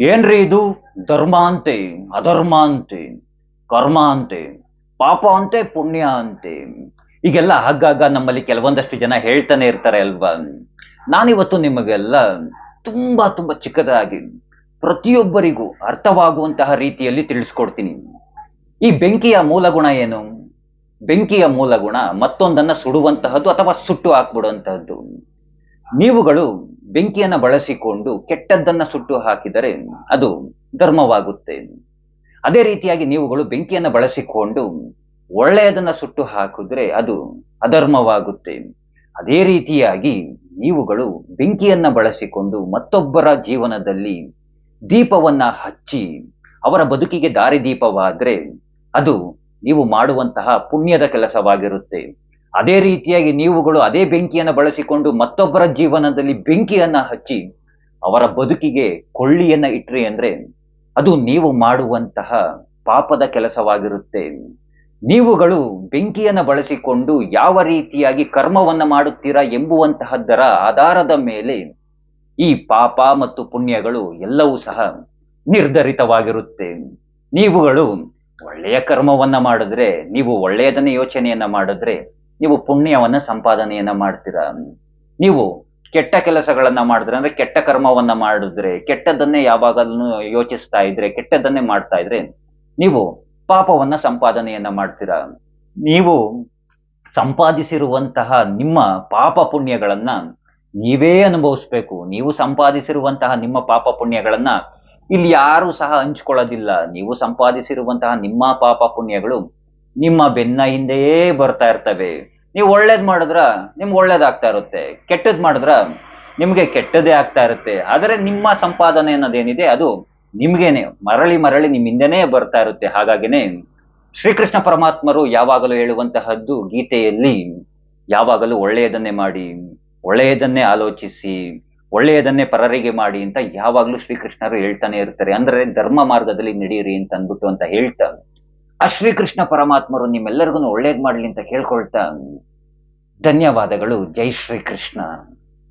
ಏನ್ರಿ ಇದು? ಧರ್ಮ ಅಂತೆ, ಅಧರ್ಮ ಅಂತೆ, ಕರ್ಮ ಅಂತೆ, ಪಾಪ ಅಂತೆ, ಪುಣ್ಯ ಅಂತೆ. ಈಗೆಲ್ಲ ಆಗಾಗ ನಮ್ಮಲ್ಲಿ ಕೆಲವೊಂದಷ್ಟು ಜನ ಹೇಳ್ತಾನೆ ಇರ್ತಾರೆ ಅಲ್ವಾ? ನಾನಿವತ್ತು ನಿಮಗೆಲ್ಲ ತುಂಬಾ ತುಂಬಾ ಚಿಕ್ಕದಾಗಿ ಪ್ರತಿಯೊಬ್ಬರಿಗೂ ಅರ್ಥವಾಗುವಂತಹ ರೀತಿಯಲ್ಲಿ ತಿಳಿಸ್ಕೊಡ್ತೀನಿ. ಈ ಬೆಂಕಿಯ ಮೂಲ ಗುಣ ಏನು? ಬೆಂಕಿಯ ಮೂಲ ಗುಣ ಮತ್ತೊಂದನ್ನ ಸುಡುವಂತಹದ್ದು ಅಥವಾ ಸುಟ್ಟು ಹಾಕ್ಬಿಡುವಂತಹದ್ದು. ನೀವುಗಳು ಬೆಂಕಿಯನ್ನ ಬಳಸಿಕೊಂಡು ಕೆಟ್ಟದ್ದನ್ನ ಸುಟ್ಟು ಹಾಕಿದರೆ ಅದು ಧರ್ಮವಾಗುತ್ತೆ. ಅದೇ ರೀತಿಯಾಗಿ ನೀವುಗಳು ಬೆಂಕಿಯನ್ನ ಬಳಸಿಕೊಂಡು ಒಳ್ಳೆಯದನ್ನ ಸುಟ್ಟು ಹಾಕಿದ್ರೆ ಅದು ಅಧರ್ಮವಾಗುತ್ತೆ. ಅದೇ ರೀತಿಯಾಗಿ ನೀವುಗಳು ಬೆಂಕಿಯನ್ನ ಬಳಸಿಕೊಂಡು ಮತ್ತೊಬ್ಬರ ಜೀವನದಲ್ಲಿ ದೀಪವನ್ನ ಹಚ್ಚಿ ಅವರ ಬದುಕಿಗೆ ದಾರಿದೀಪವಾದ್ರೆ ಅದು ನೀವು ಮಾಡುವಂತಹ ಪುಣ್ಯದ ಕೆಲಸವಾಗಿರುತ್ತೆ. ಅದೇ ರೀತಿಯಾಗಿ ನೀವುಗಳು ಅದೇ ಬೆಂಕಿಯನ್ನು ಬಳಸಿಕೊಂಡು ಮತ್ತೊಬ್ಬರ ಜೀವನದಲ್ಲಿ ಬೆಂಕಿಯನ್ನು ಹಚ್ಚಿ ಅವರ ಬದುಕಿಗೆ ಕೊಳ್ಳಿಯನ್ನ ಇಟ್ರಿ ಅಂದ್ರೆ ಅದು ನೀವು ಮಾಡುವಂತಹ ಪಾಪದ ಕೆಲಸವಾಗಿರುತ್ತೆ. ನೀವುಗಳು ಬೆಂಕಿಯನ್ನು ಬಳಸಿಕೊಂಡು ಯಾವ ರೀತಿಯಾಗಿ ಕರ್ಮವನ್ನು ಮಾಡುತ್ತೀರಾ ಎಂಬುವಂತಹದ್ದರ ಆಧಾರದ ಮೇಲೆ ಈ ಪಾಪ ಮತ್ತು ಪುಣ್ಯಗಳು ಎಲ್ಲವೂ ಸಹ ನಿರ್ಧರಿತವಾಗಿರುತ್ತೆ. ನೀವುಗಳು ಒಳ್ಳೆಯ ಕರ್ಮವನ್ನು ಮಾಡಿದ್ರೆ, ನೀವು ಒಳ್ಳೆಯದನ್ನ ಯೋಚನೆಯನ್ನ ಮಾಡಿದ್ರೆ ನೀವು ಪುಣ್ಯವನ್ನ ಸಂಪಾದನೆಯನ್ನ ಮಾಡ್ತೀರಾ. ನೀವು ಕೆಟ್ಟ ಕೆಲಸಗಳನ್ನ ಮಾಡಿದ್ರೆ, ಅಂದ್ರೆ ಕೆಟ್ಟ ಕರ್ಮವನ್ನ ಮಾಡಿದ್ರೆ ಕೆಟ್ಟದನ್ನೇ ಯಾವಾಗಲೂ ಯೋಚಿಸ್ತಾ ಇದ್ರೆ ಕೆಟ್ಟದನ್ನೇ ಮಾಡ್ತಾ ಇದ್ರೆ, ನೀವು ಪಾಪವನ್ನ ಸಂಪಾದನೆಯನ್ನ ಮಾಡ್ತೀರಾ. ನೀವು ಸಂಪಾದಿಸಿರುವಂತಹ ನಿಮ್ಮ ಪಾಪ ಪುಣ್ಯಗಳನ್ನ ನೀವೇ ಅನುಭವಿಸ್ಬೇಕು. ನೀವು ಸಂಪಾದಿಸಿರುವಂತಹ ನಿಮ್ಮ ಪಾಪ ಪುಣ್ಯಗಳನ್ನ ಇಲ್ಲಿ ಯಾರು ಸಹ ಹಂಚ್ಕೊಳ್ಳೋದಿಲ್ಲ. ನೀವು ಸಂಪಾದಿಸಿರುವಂತಹ ನಿಮ್ಮ ಪಾಪ ಪುಣ್ಯಗಳು ನಿಮ್ಮ ಬೆನ್ನ ಹಿಂದೆಯೇ ಬರ್ತಾ ಇರ್ತವೆ. ನೀವು ಒಳ್ಳೇದ್ ಮಾಡಿದ್ರ ನಿಮ್ಗೆ ಒಳ್ಳೇದಾಗ್ತಾ ಇರುತ್ತೆ. ಕೆಟ್ಟದ್ ಮಾಡಿದ್ರ ನಿಮ್ಗೆ ಕೆಟ್ಟದೇ ಆಗ್ತಾ ಇರುತ್ತೆ. ಆದರೆ ನಿಮ್ಮ ಸಂಪಾದನೆ ಅನ್ನೋದೇನಿದೆ ಅದು ನಿಮ್ಗೇನೆ. ಮರಳಿ ಮರಳಿ ನಿಮ್ ಹಿಂದೆನೇ ಬರ್ತಾ ಇರುತ್ತೆ. ಹಾಗಾಗಿನೇ ಶ್ರೀಕೃಷ್ಣ ಪರಮಾತ್ಮರು ಯಾವಾಗಲೂ ಹೇಳುವಂತಹದ್ದು ಗೀತೆಯಲ್ಲಿ, ಯಾವಾಗಲೂ ಒಳ್ಳೆಯದನ್ನೇ ಮಾಡಿ, ಒಳ್ಳೆಯದನ್ನೇ ಆಲೋಚಿಸಿ, ಒಳ್ಳೆಯದನ್ನೇ ಪರರಿಗೆ ಮಾಡಿ ಅಂತ ಯಾವಾಗಲೂ ಶ್ರೀಕೃಷ್ಣರು ಹೇಳ್ತಾನೆ ಇರ್ತಾರೆ. ಅಂದ್ರೆ ಧರ್ಮ ಮಾರ್ಗದಲ್ಲಿ ನಡೀರಿ ಅಂತ ಅಂದ್ಬಿಟ್ಟು ಅಂತ ಹೇಳ್ತಾ ಆ ಶ್ರೀಕೃಷ್ಣ ಪರಮಾತ್ಮರು ನಿಮ್ಮೆಲ್ಲರಿಗೂ ಒಳ್ಳೇದು ಮಾಡಲಿ ಅಂತ ಕೇಳ್ಕೊಳ್ತಾ ಧನ್ಯವಾದಗಳು. ಜೈ ಶ್ರೀಕೃಷ್ಣ.